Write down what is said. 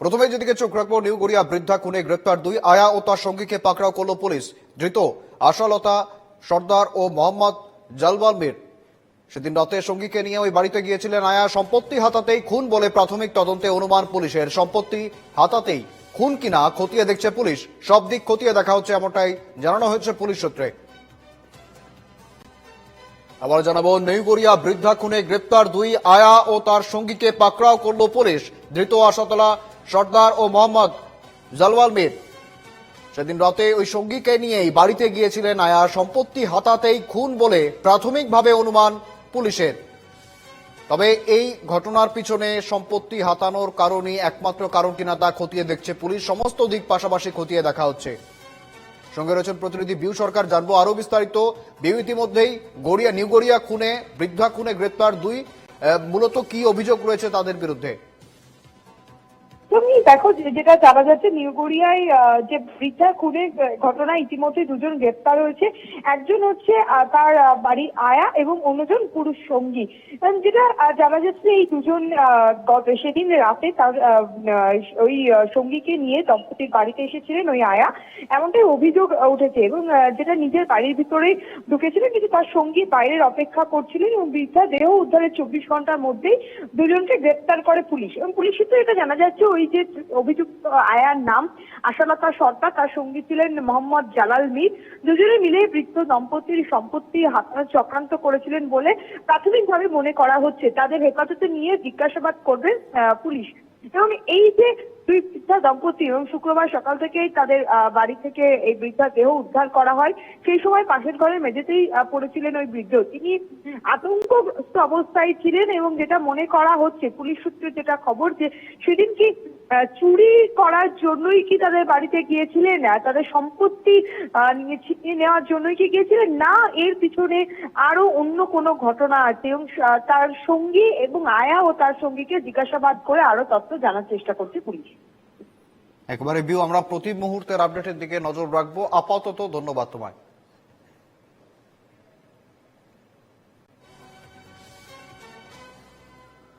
প্রথমে যেদিকে চোখ রাখব, নিউ গড়িয়া বৃদ্ধা খুনে গ্রেপ্তার দুই আয়া ও তার সঙ্গীকে পাকড়াও করল পুলিশ। ধৃত আশালতা সর্দার ও মোহাম্মদ জালওয়াল মির। সেদিন রাতে সঙ্গীকে নিয়ে ওই বাড়িতে গিয়েছিলেন আয়া। সম্পত্তি হাতাতেই খুন বলে প্রাথমিক তদন্তে অনুমান পুলিশের। সম্পত্তি হাতাতেই খুন কিনা খতিয়ে দেখছে পুলিশ। সব দিক খতিয়ে দেখা হচ্ছে এমনটাই জানানো হয়েছে পুলিশ সূত্রে। আবার জানাব নেউগড়িয়া বৃদ্ধা খুনে গ্রেপ্তার দুই আয়া ও তার সঙ্গীকে পাকড়াও করল পুলিশ। ধৃত আশাতলা সর্দার ও মোহাম্মদ জালওয়াল মির। সেদিন রাতে ওই সঙ্গীকে নিয়েই বাড়িতে গিয়েছিলেন আয়া। সম্পত্তি হাতাতেই খুন বলে প্রাথমিকভাবে অনুমান পুলিশের। তবে এই ঘটনার পিছনে সম্পত্তি হাতানোর কারণই একমাত্র কারণ কিনা তা খতিয়ে দেখছে পুলিশ। সমস্ত দিক পাশাপাশি খতিয়ে দেখা হচ্ছে। সঙ্গে রয়েছেন প্রতিনিধি বিউ সরকার, জানব আরও বিস্তারিত। বিউ ইতিমধ্যেই গড়িয়া, নিউ গড়িয়া খুনে, বৃদ্ধা খুনে গ্রেপ্তার দুই। মূলত কি অভিযোগ রয়েছে তাদের বিরুদ্ধে? তুমি দেখো যেটা জানা যাচ্ছে নিউগড়িয়ায় যে বৃদ্ধা খুনের ঘটনা ইতিমধ্যে দুজন গ্রেপ্তার হয়েছে। একজন হচ্ছে তার বাড়ির আয়া এবং অন্যজন পুরুষ সঙ্গী। যেটা জানা যাচ্ছে এই দুজন সেদিন রাতে তার ওই সঙ্গীকে নিয়ে দম্পতির বাড়িতে এসেছিলেন ওই আয়া। এমনটাই অভিযোগ উঠেছে এবং যেটা নিজের বাড়ির ভিতরে ঢুকেছিলেন, কিন্তু তার সঙ্গী বাইরের অপেক্ষা করছিলেন এবং বৃদ্ধা দেহ উদ্ধারের চব্বিশ ঘণ্টার মধ্যেই দুজনকে গ্রেপ্তার করে পুলিশ। এবং পুলিশ তো এটা জানা যাচ্ছে ওই যে অভিযুক্ত আয়ার নাম, আশালতা সরকার, তার সঙ্গী ছিলেন মোহাম্মদ জালাল মির। দুজনে মিলে বৃত্ত দম্পতির সম্পত্তি হাতনা চক্রান্ত করেছিলেন বলে প্রাথমিকভাবে মনে করা হচ্ছে। তাদের হেফাজতে নিয়ে জিজ্ঞাসাবাদ করবেন পুলিশ। এবং এই যে দুই বৃদ্ধা দম্পতি এবং শুক্রবার সকাল থেকেই তাদের বাড়ি থেকে এই বৃদ্ধা দেহ উদ্ধার করা হয়। সেই সময় পাশের ঘরের মেঝেতেই পড়েছিলেন ওই বৃদ্ধ। তিনি আতঙ্কগ্রস্ত অবস্থায় ছিলেন এবং যেটা মনে করা হচ্ছে, পুলিশ সূত্রে যেটা খবর যে, সেদিন কি চুরি করার জন্যই কি তাদের বাড়িতে গিয়েছিলেন? তাদের সম্পত্তি ছিনিয়ে নেওয়ার জন্যই কি গিয়েছিলেন? না, এর পিছনে আরও অন্য কোনো ঘটনা আছে এবং তার সঙ্গী এবং আয়া ও তার সঙ্গীকে জিজ্ঞাসাবাদ করে আরও তথ্য জানার চেষ্টা করছে পুলিশ। একেবারে বিউ আমরা প্রতি মুহূর্তের আপডেটের দিকে নজর রাখব। আপাতত ধন্যবাদ তোমায়।